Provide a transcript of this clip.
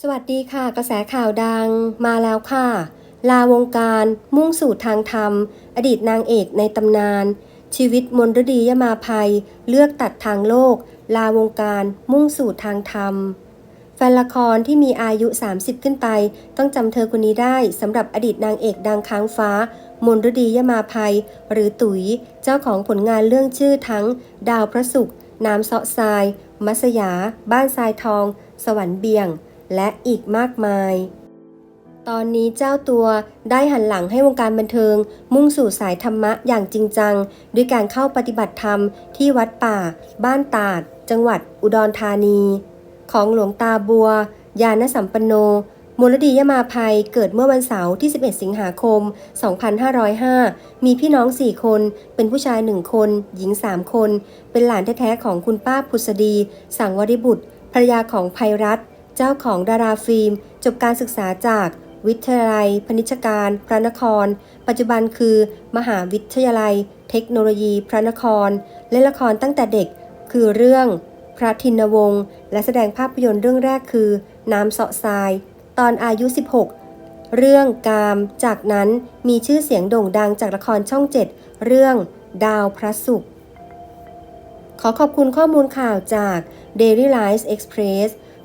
สวัสดีค่ะ กระแสข่าวดังมาแล้วค่ะ ลาวงการมุ่งสู่ทางธรรม อดีตนางเอกในตำนาน ชีวิตมนฤดียมาภัย เลือกตัดทางโลก ลาวงการมุ่งสู่ทางธรรม แฟนละครที่มีอายุ 30 ขึ้นไป ต้องจำเธอคนนี้ได้สำหรับอดีตนางเอกดังค้างฟ้า มนฤดียมาภัย หรือตุ๋ย เจ้าของผลงานเรื่องชื่อทั้ง ดาวพระศุกร์น้ำเสาะทราย มัสยา บ้านทรายทอง สวรรค์เบี่ยง และอีกมากมาย ตอนนี้เจ้าตัวได้หันหลังให้วงการบันเทิง มุ่งสู่สายธรรมะอย่างจริงจัง ด้วยการเข้าปฏิบัติธรรมที่วัดป่า บ้านตาด จังหวัดอุดรธานี ของหลวงตาบัวยานสัมปันโนมูลดียมาภัยเกิดเมื่อวันเสาร์ที่ 11 สิงหาคม 2505 มีพี่น้อง 4 คน เป็นผู้ชาย 1 คน หญิง 3 คน เป็นหลานแท้ๆของคุณป้าพุษดี สังวริบุตรภรรยาของภัยรัต เจ้าของดาราฟิล์ม จบการศึกษาจากวิทยาลัย พนิชการ พระนคร ปัจจุบันคือ มหาวิทยาลัย เทคโนโลยี พระนคร เล่นละครตั้งแต่เด็ก คือเรื่อง พระทินวงศ์และแสดงภาพยนตร์เรื่องแรกคือ น้ำเสาะทราย ตอนอายุ 16 เรื่องกาม จากนั้นมีชื่อเสียงโด่งดังจากละครช่อง7เรื่องดาวพระศุกร์ขอขอบคุณข้อมูลข่าวจาก Daily Life Express